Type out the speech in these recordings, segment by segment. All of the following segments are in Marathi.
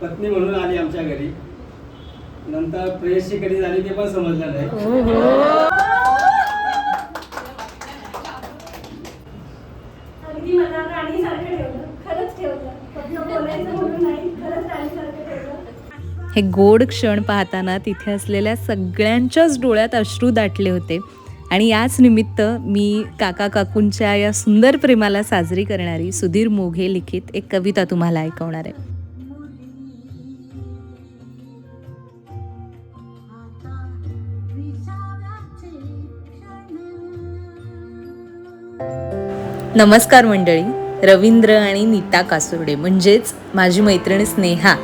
पत्नी म्हणून आली आमच्या घरी. नंतर प्रेयसी कधी झाली ते पण समजलं नाही. अगदी मला राणीसारखं ठेवलं. खरंच ठेवलं. फक्त बोलायचं म्हणून नाही खरंच राणीसारखं ठेवलं. हे गोड क्षण पाहताना तिथे असलेल्या सगळ्यांच्याच डोळ्यात अश्रू दाटले होते. आणि याच निमित्त मी काका काकूंच्या या सुंदर प्रेमाला साजरी करणारी सुधीर मोघे लिखित एक कविता तुम्हाला ऐकवणार आहे. नमस्कार मंडळी. रवींद्र आणि नीता कासुर्डे म्हणजेच माझी मैत्रीण स्नेहा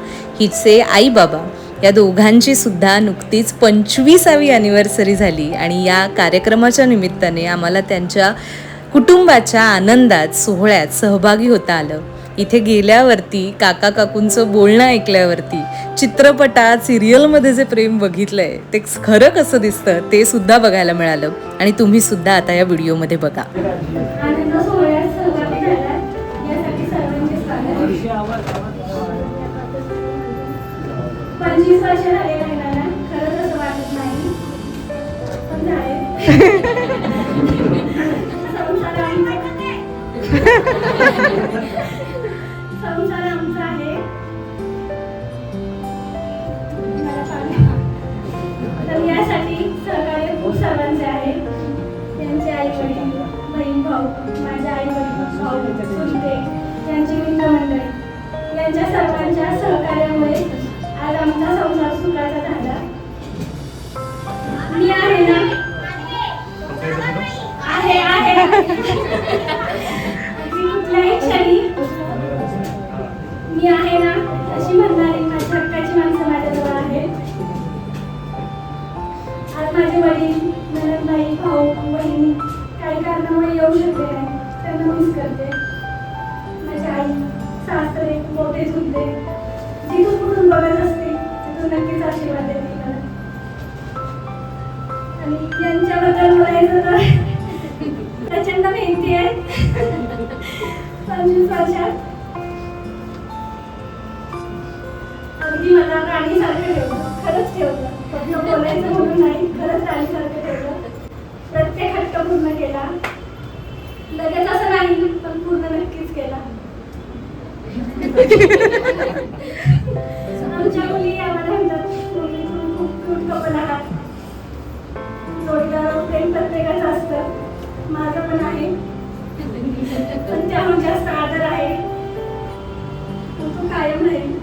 हिचे आई बाबा या दोघांची सुद्धा नुकतीच पंचवीसावी अॅनिव्हर्सरी झाली आणि या कार्यक्रमाच्या निमित्ताने आम्हाला त्यांच्या कुटुंबाच्या आनंदात सोहळ्यात सहभागी होता आलं. इथे गेल्यावरती काका काकूंचं बोलणं ऐकल्यावरती चित्रपटात सिरियलमध्ये जे प्रेम बघितलंय ते खरं कसं दिसतं ते सुद्धा बघायला मिळालं. आणि तुम्ही सुद्धा आता या व्हिडिओमध्ये बघा. पंचवीस वर्ष झाले लग्नाला खरंच असं वाटत नाही. पण झाले. संसार आमचा संसार आमचा आहे. तर यासाठी सहकार्य खूप सर्वांचे आहे. त्यांचे आई वडील बहीण भाऊ माझ्या आई वडील भाऊ सुनते त्यांची मित्रमंडळी. यांच्या सर्वांच्या सहकार्यामुळे आमचा संसार सुखाचा झाला. मी आहे ना? आहे आहे. त्यांच्याबद्दल बोलायचं तर प्रचंड मेहनती आहे. पंचवीस वर्षात. अगदी मला राणीसारखं ठेवलं. खरंच ठेवलं. फक्त बोलायचं म्हणून नाही खरंच राणीसारखं ठेवलं. प्रत्येक हट्ट पूर्ण केला. लगेच असं नाही पण पूर्ण नक्कीच केला. आमच्या मुली आम्हाला म्हणतात मुली तुम्ही खूप क्यूट कपल आहात. पण त्याहून जास्त आदर आहे. तो कायम राहील.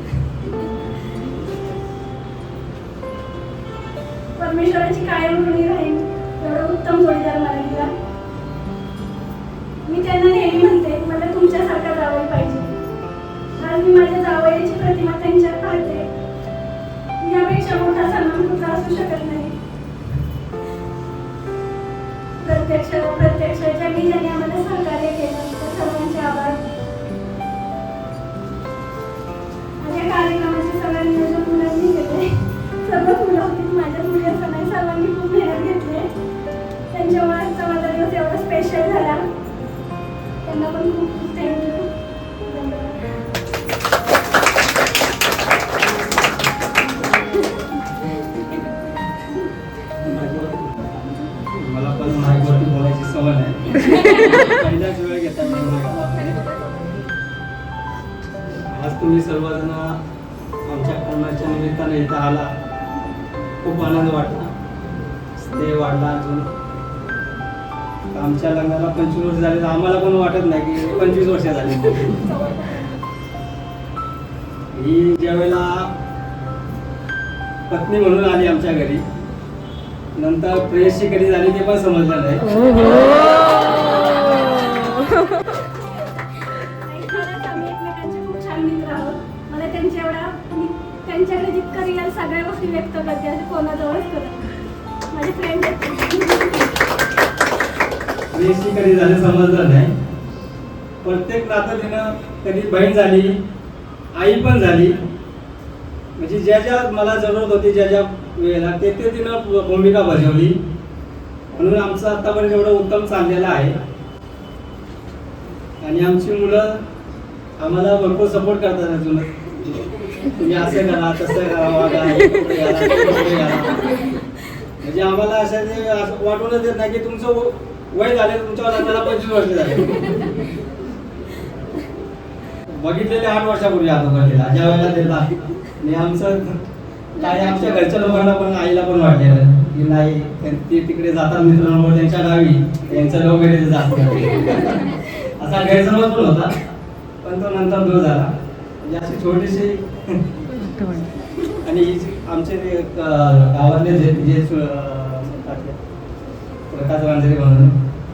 परमेश्वराची कायम ऋणी राहील. एवढं उत्तम जोडीदार मला दिला मी त्यांना नेहमी म्हणते मला तुमच्यासारखा जावई पाहिजे. आज मी माझ्या जावयाची प्रतिमा त्यांच्यात पाहते. यापेक्षा मोठा सन्मान कुठला असू शकत नाही. प्रत्यक्ष प्रत्यक्ष ज्यांनी ज्यांनी पण खूप थँक्यू मला पण माईकवरती बोलायची सवय नाही. पहिल्याच वेळ घेता आज तुम्ही सर्वजण आमच्या कर्माच्या निमित्ताने इथं आला. खूप आनंद वाटला. ते वाढला अजून. आमच्या लग्नाला पंचवीस वर्ष झाले. तर आम्हाला पण वाटत नाही की पंचवीस वर्ष झाली. ही ज्यावेळेला पत्नी म्हणून आली आमच्या घरी नंतर प्रेयसी कधी झाली ते पण समजलं नाही. त्यांच्याकडे जितकं रिअल सगळ्या गोष्टी व्यक्त करते कोणाजवळच करत माझे फ्रेंड प्रेयसी कधी झालं समजलं नाही. प्रत्येक नातं तिनं कधी बहीण झाली आई पण झाली. म्हणजे ज्या ज्या मला जरूरत होती ज्या ज्या वेळेला ते ते तिनं भूमिका बजावली. म्हणून आमचं आतापर्यंत एवढं उत्तम चाललेलं आहे. आणि आमची मुलं आम्हाला भरपूर सपोर्ट करतात अजून. तुम्ही असं करा तसं करा वागा म्हणजे आम्हाला अशा असं वाटूनच देत नाही की तुमचं वय झाले तुमच्या लग्नाला पंचवीस वर्ष झाले. बघितलेले आठ वर्षापूर्वी आता घडलेला ज्या वेळेला दिला आणि आमचं काय आमच्या घरच्या लोकांना पण आईला पण वाटलेलं. की नाही ते तिकडे जातात मित्रांवर त्यांच्या गावी. यांचं लव मॅरेज जास्त असा गैरसमज पण होता. पण तो नंतर दूर झाला. म्हणजे अशी छोटीशी आणि ही आमचे गावातले जे जे प्रकाश वांजरे म्हणून.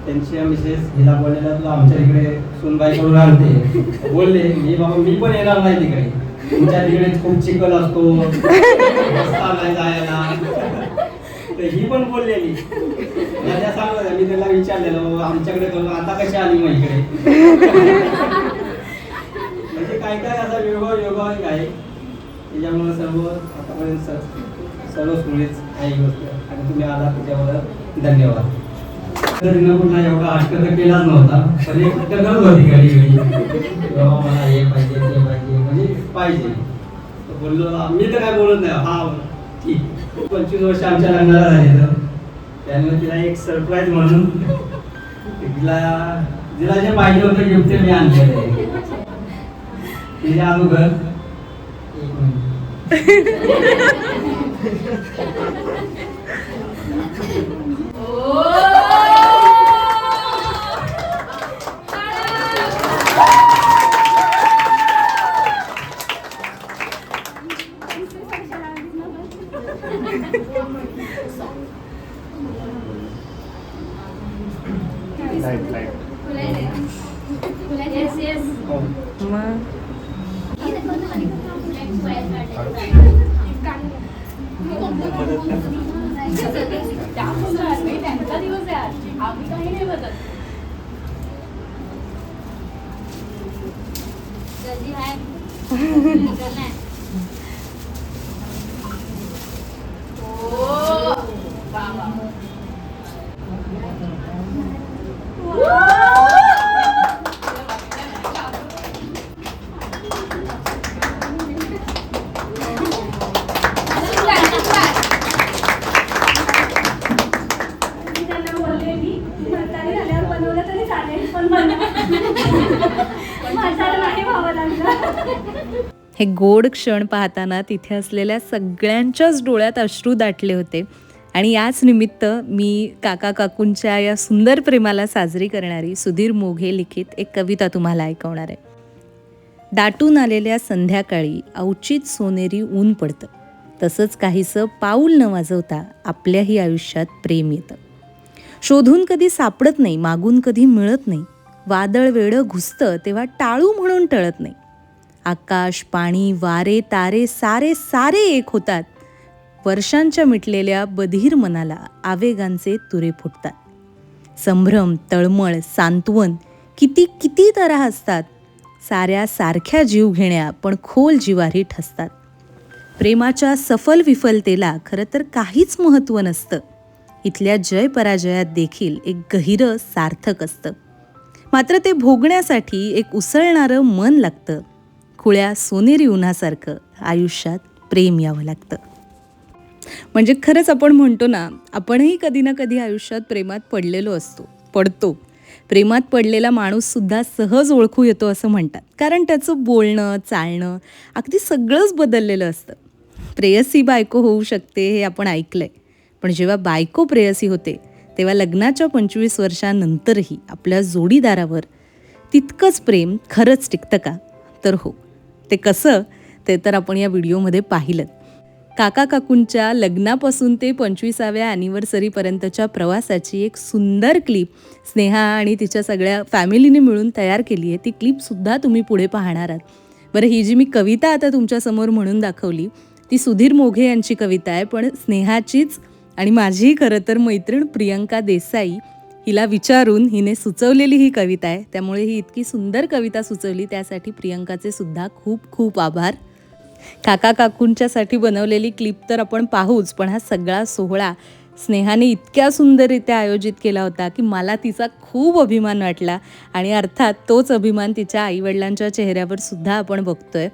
त्यांची मिसेस हिला बोललेला तुला आमच्या इकडे सुनबाई करून आणते. बोलले मी बाबा मी पण येणार नाही तिकडे. तुमच्या तिकडे खूप चिकल असतो. नाही जायला. तर ही पण बोललेली मला त्या सांगत मी त्याला विचारलेलं "बाबा, आमच्याकडे करून आता कशी आली मग इकडे? म्हणजे काय काय असा योगा योगायोग आहे त्याच्यामुळे सर्व आतापर्यंत सर्व सुरेच आहे गोष्ट. आणि तुम्ही आला त्याच्यावर धन्यवाद. तर तिनं कुठला एवढा हट्ट तर केलाच नव्हता पण एक हट्ट होती घडी घडी बाबा मला हे पाहिजे ते पाहिजे म्हणजे पाहिजे. बोललो मी तर काय बोलत नाही हा ठीक. पंचवीस वर्ष आमच्या लग्नाला झालेलं त्यामुळे तिला एक सरप्राईज म्हणून तिला तिला जे पाहिजे होतं गिफ्ट ते मी आणलेलं आहे. तिच्या अगोदर एक मिनिट. त्यांचा दिवस आहे. आम्ही काही नाही बघत आहे हे गोड क्षण पाहताना तिथे असलेल्या सगळ्यांच्याच डोळ्यात अश्रू दाटले होते. आणि याच निमित्त मी काका काकूंच्या या सुंदर प्रेमाला साजरी करणारी सुधीर मोघे लिखित एक कविता तुम्हाला ऐकवणार आहे. दाटून आलेल्या संध्याकाळी अवचित सोनेरी ऊन पडतं. तसंच काहीसं पाऊल न वाजवता आपल्याही आयुष्यात प्रेम येतं. शोधून कधी सापडत नाही मागून कधी मिळत नाही. वादळ वेळं घुसतं तेव्हा टाळू म्हणून टळत नाही. आकाश पाणी वारे तारे सारे सारे एक होतात. वर्षांच्या मिटलेल्या बधीर मनाला आवेगांचे तुरे फुटतात. संभ्रम तळमळ सांत्वन किती किती तऱ्हा असतात. साऱ्या सारख्या जीव घेण्या पण खोल जिवारी ठसतात. प्रेमाच्या सफल विफलतेला खरं तर काहीच महत्त्व नसतं. इथल्या जय पराजयात देखील एक गहिरं सार्थक असतं. मात्र ते भोगण्यासाठी एक उसळणारं मन लागतं. खुळ्या सोनेरी उन्हासारखं आयुष्यात प्रेम यावं लागतं. म्हणजे खरंच आपण म्हणतो ना आपणही कधी ना कधी आयुष्यात प्रेमात पडलेलो असतो पडतो. प्रेमात पडलेला माणूससुद्धा सहज ओळखू येतो असं म्हणतात. कारण त्याचं बोलणं चालणं अगदी सगळंच बदललेलं असतं. प्रेयसी बायको होऊ शकते हे आपण ऐकलं आहे पण जेव्हा बायको प्रेयसी होते तेव्हा लग्नाच्या पंचवीस वर्षानंतरही आपल्या जोडीदारावर तितकंच प्रेम खरंच टिकतं का? तर हो ते कसं ते तर आपण या व्हिडिओमध्ये पाहिलं काका काकूंच्या लग्नापासून ते पंचवीसाव्या ॲनिव्हर्सरीपर्यंतच्या प्रवासाची एक सुंदर क्लिप स्नेहा आणि तिच्या सगळ्या फॅमिलीने मिळून तयार केली आहे. ती क्लिपसुद्धा तुम्ही पुढे पाहणार आहात. बरं ही जी मी कविता आता तुमच्यासमोर म्हणून दाखवली ती सुधीर मोघे यांची कविता आहे. पण स्नेहाचीच आणि माझीही खरं तर मैत्रीण प्रियंका देसाई हिला विचारून हिने सुचवलेली ही कविता आहे. त्यामुळे ही इतकी सुंदर कविता सुचवली. त्यासाठी प्रियंकाचे सुद्धा खूप खूप आभार. काका काकूंच्यासाठी बनवलेली क्लिप तर आपण पाहूच पण हा सगळा सोहळा स्नेहाने इतक्या सुंदररित्या आयोजित केला होता की मला तिचा खूप अभिमान वाटला. आणि अर्थात तोच अभिमान तिच्या आईवडिलांच्या चेहऱ्यावर सुद्धा आपण बघतोय.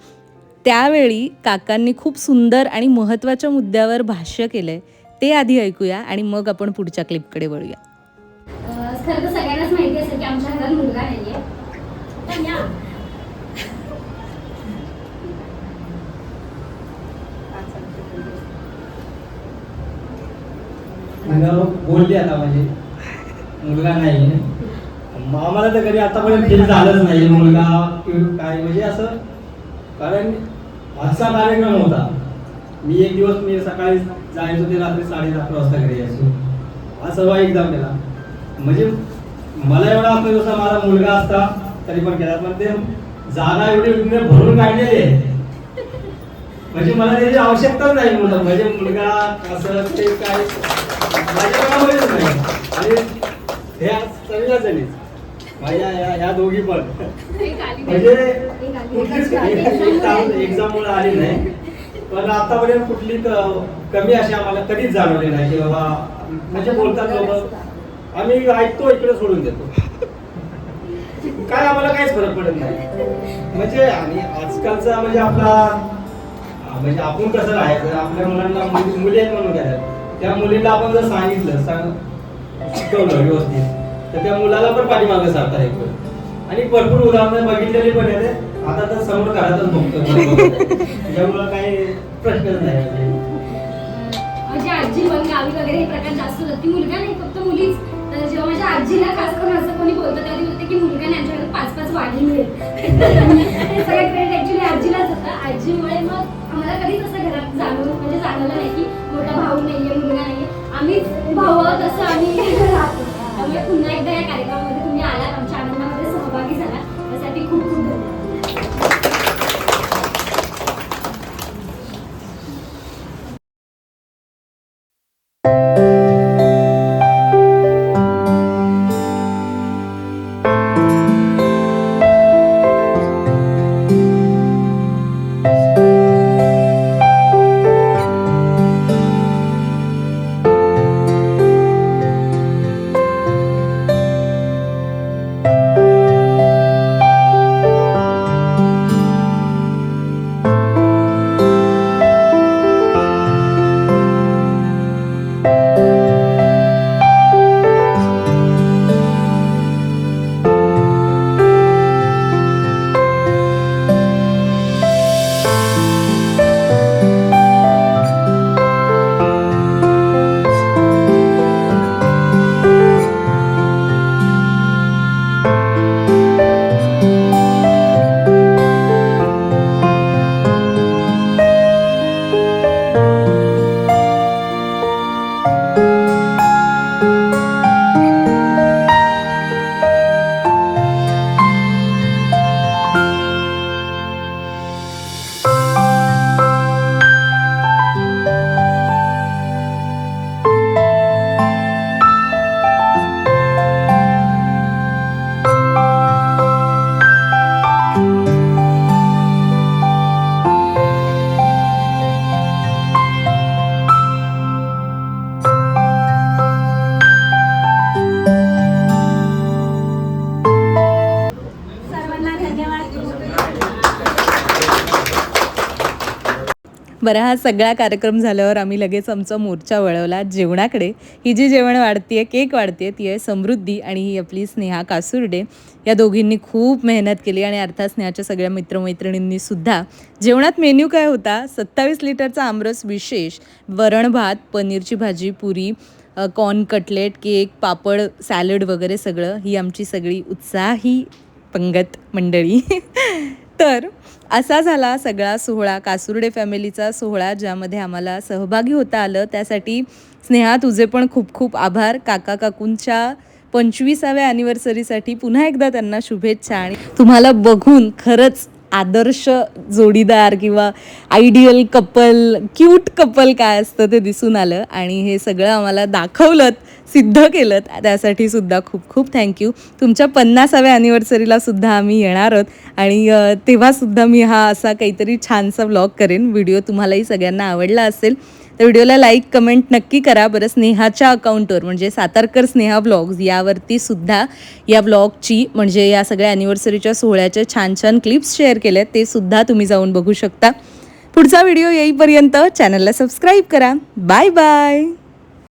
त्यावेळी काकांनी खूप सुंदर आणि महत्त्वाच्या मुद्द्यावर भाष्य केलं आहे ते आधी ऐकूया आणि मग आपण पुढच्या क्लिपकडे वळूया. खरं तर सगळ्यांनाच माहिती असेल की आमच्या घरात मुलगा नाहीये. पण या. बोलली आता म्हणजे. मुलगा नाही. आम्हाला तर कधी आतापर्यंत फील झालंच नाही मुलगा काय. म्हणजे असं कारण आजचा कार्यक्रम होता. मी एक दिवस मी सकाळी जायचो ते रात्री साडे अकरा वाजता घरी यायचो. हा सर्व एक्झाम केला म्हणजे मला एवढा असतो जसा माझा मुलगा असता तरी पण केला. पण ते जागा एवढी भरून काढलेली आहे. म्हणजे मला त्याची आवश्यकताच नाही मुलं. म्हणजे मुलगा असं ते काय माझ्या कामामध्येच नाही. आणि हे सगळ्या आहे माझ्या या या दोघी पण. म्हणजे एक्झाम मुळे आली नाही. पण आतापर्यंत कुठली कमी अशी आम्हाला कधीच जाणवली नाही की बाबा म्हणजे बोलतात लोक आम्ही ऐकतो इकडे सोडून देतो. काय आम्हाला काहीच फरक पडत नाही. म्हणजे आणि आजकालचा म्हणजे आपला म्हणजे आपण कसं राहायचं आपल्या मुलांना मुली आहेत म्हणून घ्यायला. त्या मुलीला आपण जर सांगितलं सांग शिकवलं व्यवस्थित तर त्या मुलाला पण पाठीमागे सारता येतो आणि भरपूर उदाहरणं बघितलेली पण आहेत. आता तर समोर घरातच बघतो त्यामुळं काही प्रश्नच नाही म्हणजे आजी पण गावी वगैरे हे प्रकार जास्त होतात. ती मुलगा नाही फक्त मुलीच. तर जेव्हा माझ्या आजीला खास करून असं कोणी बोलतं तेव्हा ती बोलते की मुलगा यांच्याकडे पाच पाच वाढी मिळेल क्रेडिट ऍक्च्युली आजीलाच होतं. आजीमुळे मग आम्हाला कधीच असं घरात जाणवलं म्हणजे जाणवलं नाही की मोठा भाऊ नाहीये मुलगा नाहीये. आम्ही भाऊ आहोत असं आम्ही राहतो. त्यामुळे पुन्हा एकदा या कार्यक्रम बरं हा सगळा कार्यक्रम झाल्यावर आम्ही लगेच आमचा मोर्चा वळवला. जेवणाकडे ही जी जेवण वाढतीये केक वाढते ती आहे समृद्धी आणि ही आपली स्नेहा कासुर्डे. या दोघींनी खूप मेहनत केली आणि अर्थात स्नेहाच्या सगळ्या मित्रमैत्रिणींनी सुद्धा. जेवणात मेन्यू काय होता? सत्तावीस लिटरचा आमरस विशेष. वरण भात पनीरची भाजी puri corn cutlet cake papad salad वगैरे सगळं ही आमची सगळी उत्साही पंगत मंडळी. तर असा झाला सगळा सोहळा कासुर्डे फॅमिलीचा सोहळा ज्यामध्ये आम्हाला सहभागी होता आलं. त्यासाठी स्नेहा तुझे पण खूप खूप आभार. काका काकूंच्या पंचवीसाव्या ॲनिव्हर्सरीसाठी पुन्हा एकदा त्यांना शुभेच्छा. आणि तुम्हाला बघून खरंच आदर्श जोडीदार किंवा आयडियल कपल क्यूट कपल काय असतं ते दिसून आलं. आणि हे सगळं आम्हाला दाखवलं सिद्ध केलं. त्यासाठी सुद्धा खूप खूप थँक्यू तुमच्या पन्नासाव्या ॲनिव्हर्सरीला सुद्धा आम्ही येणार आहोत. आणि तेव्हासुद्धा तेव्हा सुद्धा मी हा असा काहीतरी छानसा व्लॉग करेन. व्हिडिओ तुम्हालाही सगळ्यांना आवडला असेल तर व्हिडिओला लाईक कमेंट नक्की करा. बरं स्नेहाच्या अकाउंटवर म्हणजे सातारकर स्नेहा ब्लॉग्स यावरती सुद्धा या ब्लॉगची म्हणजे या सगळ्या ॲनिव्हर्सरीच्या सोहळ्याच्या छान छान क्लिप्स शेअर केल्या. ते सुद्धा तुम्ही जाऊन बघू शकता. पुढचा व्हिडिओ येईपर्यंत चॅनलला सबस्क्राईब करा. Bye bye